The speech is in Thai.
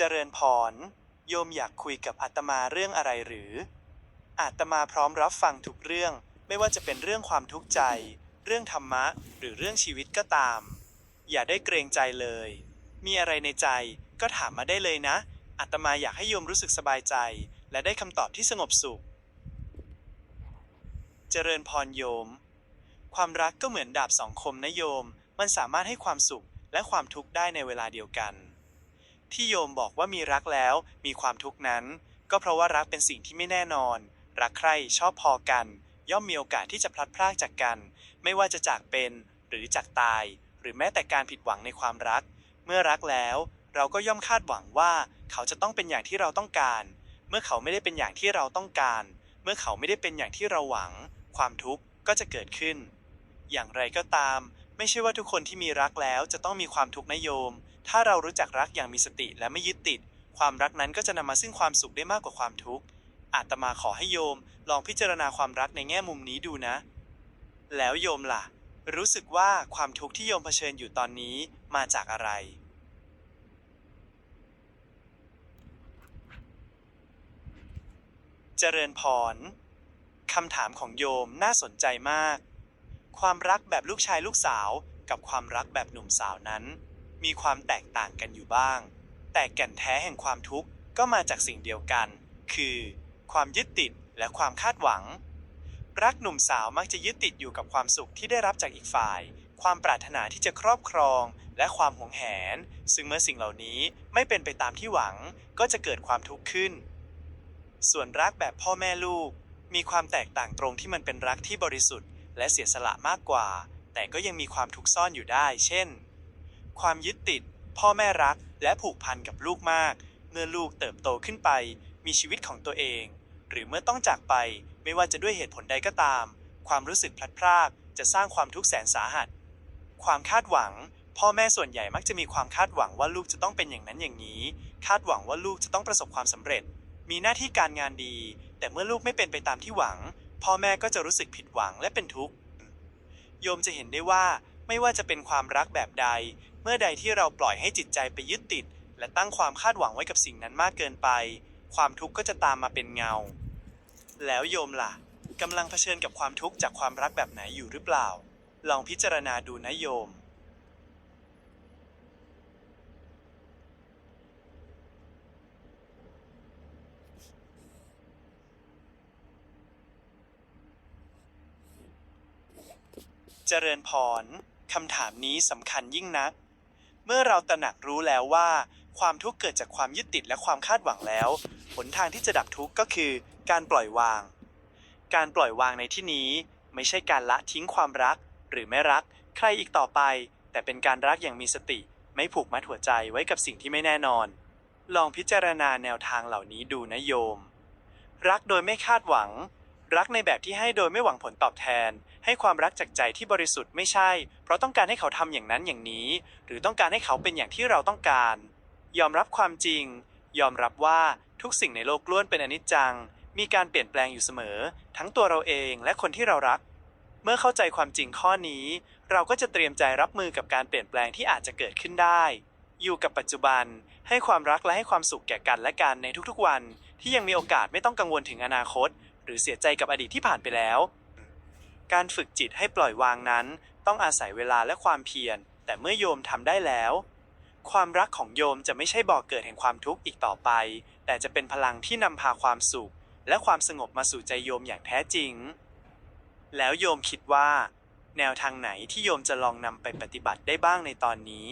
เจริญพร โยมอยากคุยกับอาตมาเรื่องอะไรหรือ อาตมาพร้อมรับฟังทุกเรื่อง ไม่ว่าจะเป็นเรื่องความทุกข์ใจ เรื่องธรรมะ หรือเรื่องชีวิตก็ตาม อย่าได้เกรงใจเลย มีอะไรในใจก็ถามมาได้เลยนะ อาตมาอยากให้โยมรู้สึกสบายใจ และได้คำตอบที่สงบสุข เจริญพรโยม ความรักก็เหมือนดาบสองคมนะโยม มันสามารถให้ความสุขและความทุกข์ได้ในเวลาเดียวกัน ที่โยมบอกว่ามีรักแล้วมีความทุกข์นั้น ก็เพราะว่ารักเป็นสิ่งที่ไม่แน่นอน รักใครชอบพอกัน ย่อมมีโอกาสที่จะพลัดพรากจากกัน ไม่ว่าจะจากเป็นหรือจากตาย หรือแม้แต่การผิดหวังในความรัก เมื่อรักแล้ว เราก็ย่อมคาดหวังว่า เขาจะต้องเป็นอย่างที่เราต้องการ เมื่อเขาไม่ได้เป็นอย่างที่เราต้องการ เมื่อเขาไม่ได้เป็นอย่างที่เราหวัง ความทุกข์ก็จะเกิดขึ้น อย่างไรก็ตาม ไม่ใช่ว่าทุกคนที่มีรักแล้วจะต้องมีความทุกข์นะโยม ถ้าเรารู้จักรักอย่างมีสติและไม่ยึดติด ความรักนั้นก็จะนำมาซึ่งความสุขได้มากกว่าความทุกข์ อาตมาขอให้โยม ลองพิจารณาความรักในแง่มุมนี้ดูนะ แล้วโยมล่ะ รู้สึกว่าความทุกข์ที่โยมเผชิญอยู่ตอนนี้มาจากอะไรเจริญพร คำถามของโยมน่าสนใจมาก ความรักแบบลูกชายลูกสาวกับความรักแบบหนุ่มสาวนั้น มีความแตกต่างกันอยู่บ้าง แต่แก่นแท้แห่งความทุกข์ก็มาจากสิ่งเดียวกัน คือ ความยึดติดและความคาดหวัง รักหนุ่มสาวมักจะยึดติดอยู่กับความสุขที่ได้รับจากอีกฝ่าย ความปรารถนาที่จะครอบครอง และความหวงแหน ซึ่งเมื่อสิ่งเหล่านี้ไม่เป็นไปตามที่หวัง ก็จะเกิดความทุกข์ขึ้น ส่วนรักแบบพ่อแม่ลูก มีความแตกต่างตรงที่มันเป็นรักที่บริสุทธิ์ และเสียสละมากกว่า แต่ก็ยังมีความทุกข์ซ่อนอยู่ได้ เช่น ความยึดติด พ่อแม่รัก และผูกพันกับลูกมาก เมื่อลูกเติบโตขึ้นไป มีชีวิตของตัวเอง หรือเมื่อต้องจากไป ไม่ว่าจะด้วยเหตุผลใดก็ตาม ความรู้สึกพลัดพรากจะสร้างความทุกข์แสนสาหัส ความคาดหวัง พ่อแม่ส่วนใหญ่มักจะมีความคาดหวังว่าลูกจะต้องเป็นอย่างนั้นอย่างนี้ คาดหวังว่าลูกจะต้องประสบความสำเร็จ มีหน้าที่การงานดี แต่เมื่อลูกไม่เป็นไปตามที่หวัง พ่อแม่ก็จะรู้สึกผิดหวังและเป็นทุกข์ โยมจะเห็นได้ว่าไม่ว่าจะเป็นความรักแบบใด เมื่อใดที่เราปล่อยให้จิตใจไปยึดติด และตั้งความคาดหวังไว้กับสิ่งนั้นมากเกินไป ความทุกข์ก็จะตามมาเป็นเงา แล้วโยมล่ะกำลังเผชิญกับความทุกข์จากความรักแบบไหนอยู่หรือเปล่า ลองพิจารณาดูนะโยม เจริญพรคำถามนี้สำคัญยิ่งนัก เมื่อเราตระหนักรู้แล้วว่า ความทุกข์เกิดจากความยึดติดและความคาดหวังแล้ว หนทางที่จะดับทุกข์ก็คือ การปล่อยวาง การปล่อยวางในที่นี้ไม่ใช่การละทิ้งความรัก หรือไม่รักใครอีกต่อไป แต่เป็นการรักอย่างมีสติ ไม่ผูกมัดหัวใจไว้กับสิ่งที่ไม่แน่นอน ลองพิจารณาแนวทางเหล่านี้ดูนะโยม รักโดยไม่คาดหวัง รักในแบบที่ให้โดยไม่หวังผลตอบแทน ให้ความรักจากใจที่บริสุทธิ์ไม่ใช่ เพราะต้องการให้เขาทำอย่างนั้นอย่างนี้ หรือต้องการให้เขาเป็นอย่างที่เราต้องการ ยอมรับความจริง ยอมรับว่าทุกสิ่งในโลกล้วนเป็นอนิจจัง มีการเปลี่ยนแปลงอยู่เสมอ ทั้งตัวเราเองและคนที่เรารัก เมื่อเข้าใจความจริงข้อนี้ เราก็จะเตรียมใจรับมือกับการเปลี่ยนแปลงที่อาจจะเกิดขึ้นได้ อยู่กับปัจจุบัน ให้ความรักและให้ความสุขแก่กันและกันในทุกๆวัน ที่ยังมีโอกาสไม่ต้องกังวลถึงอนาคต หรือเสียใจกับอดีตที่ผ่านไปแล้ว การฝึกจิตให้ปล่อยวางนั้น ต้องอาศัยเวลาและความเพียร แต่เมื่อโยมทำได้แล้ว ความรักของโยมจะไม่ใช่บ่อกเกิดแห่งความทุกข์อีกต่อไป แต่จะเป็นพลังที่นำพาความสุข และความสงบมาสู่ใจโยมอย่างแท้จริง แล้วโยมคิดว่า แนวทางไหนที่โยมจะลองนำไปปฏิบัติได้บ้างในตอนนี้